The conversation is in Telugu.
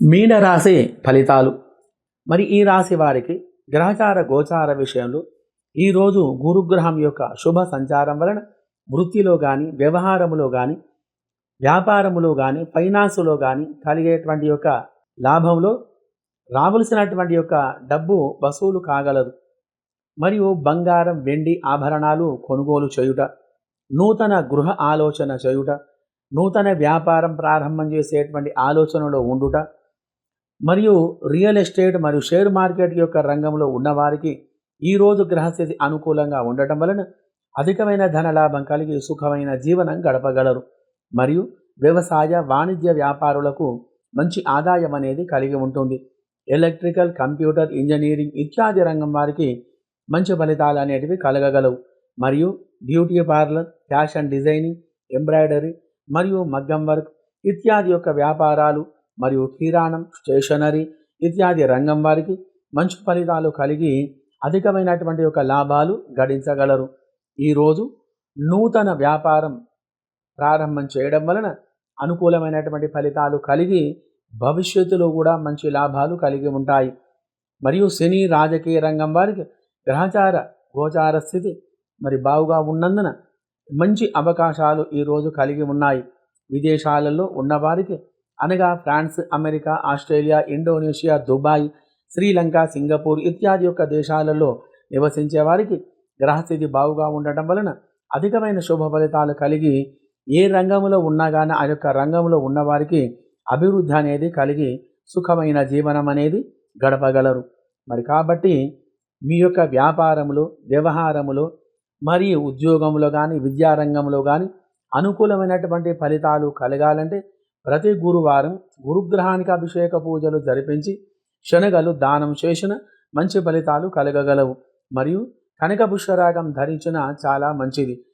మీనరాశి ఫలితాలు. మరి ఈ రాశి వారికి గ్రహచార గోచార విషయంలో ఈరోజు గురుగ్రహం యొక్క శుభ సంచారం వలన వృత్తిలో కానీ వ్యవహారములో కానీ వ్యాపారములో కానీ ఫైనాన్సులో కానీ కలిగేటువంటి యొక్క లాభంలో రావలసినటువంటి యొక్క డబ్బు వసూలు కాగలదు. మరియు బంగారం వెండి ఆభరణాలు కొనుగోలు చేయుట నూతన గృహ ఆలోచన చేయుట నూతన వ్యాపారం ప్రారంభం చేసేటువంటి ఆలోచనలో ఉండుట మరియు రియల్ ఎస్టేట్ మరియు షేర్ మార్కెట్ యొక్క రంగంలో ఉన్నవారికి ఈరోజు గ్రహస్థితి అనుకూలంగా ఉండటం వలన అధికమైన ధనలాభం కలిగి సుఖమైన జీవనం గడపగలరు. మరియు వ్యవసాయ వాణిజ్య వ్యాపారులకు మంచి ఆదాయం అనేది కలిగి ఉంటుంది. ఎలక్ట్రికల్ కంప్యూటర్ ఇంజనీరింగ్ ఇత్యాది రంగం వారికి మంచి ఫలితాలు అనేటివి కలగగలవు. మరియు beauty parlour fashion designing embroidery మరియు మగ్గం వర్క్ ఇత్యాది యొక్క వ్యాపారాలు మరియు కిరాణం స్టేషనరీ ఇత్యాది రంగం వారికి మంచి ఫలితాలు కలిగి అధికమైనటువంటి యొక్క లాభాలు గడించగలరు. ఈరోజు నూతన వ్యాపారం ప్రారంభం చేయడం వలన అనుకూలమైనటువంటి ఫలితాలు కలిగి భవిష్యత్తులో కూడా మంచి లాభాలు కలిగి ఉంటాయి. మరియు శని రాజకీయ రంగం వారికి గ్రహచార గోచార స్థితి మరి బావుగా ఉన్నందున మంచి అవకాశాలు ఈరోజు కలిగి ఉన్నాయి. విదేశాలలో ఉన్నవారికి అనగా France America Australia Indonesia Dubai Sri Lanka Singapore ఇత్యాది యొక్క దేశాలలో నివసించే వారికి గ్రహస్థితి బాగుగా ఉండటం వలన అధికమైన శుభ ఫలితాలు కలిగి ఏ రంగంలో ఉన్నా కానీ ఆ యొక్క రంగంలో ఉన్నవారికి అభివృద్ధి అనేది కలిగి సుఖమైన జీవనం అనేది గడపగలరు. మరి కాబట్టి మీ యొక్క వ్యాపారములో వ్యవహారములో మరియు ఉద్యోగంలో కానీ విద్యారంగంలో కానీ అనుకూలమైనటువంటి ఫలితాలు కలగాలంటే ప్రతి గురువారం గురుగ్రహానికి అభిషేక పూజలు జరిపించి శనగలు దానం చేసిన మంచి ఫలితాలు కలగగలవు. మరియు కనక పుష్కరాగం ధరించిన చాలా మంచిది.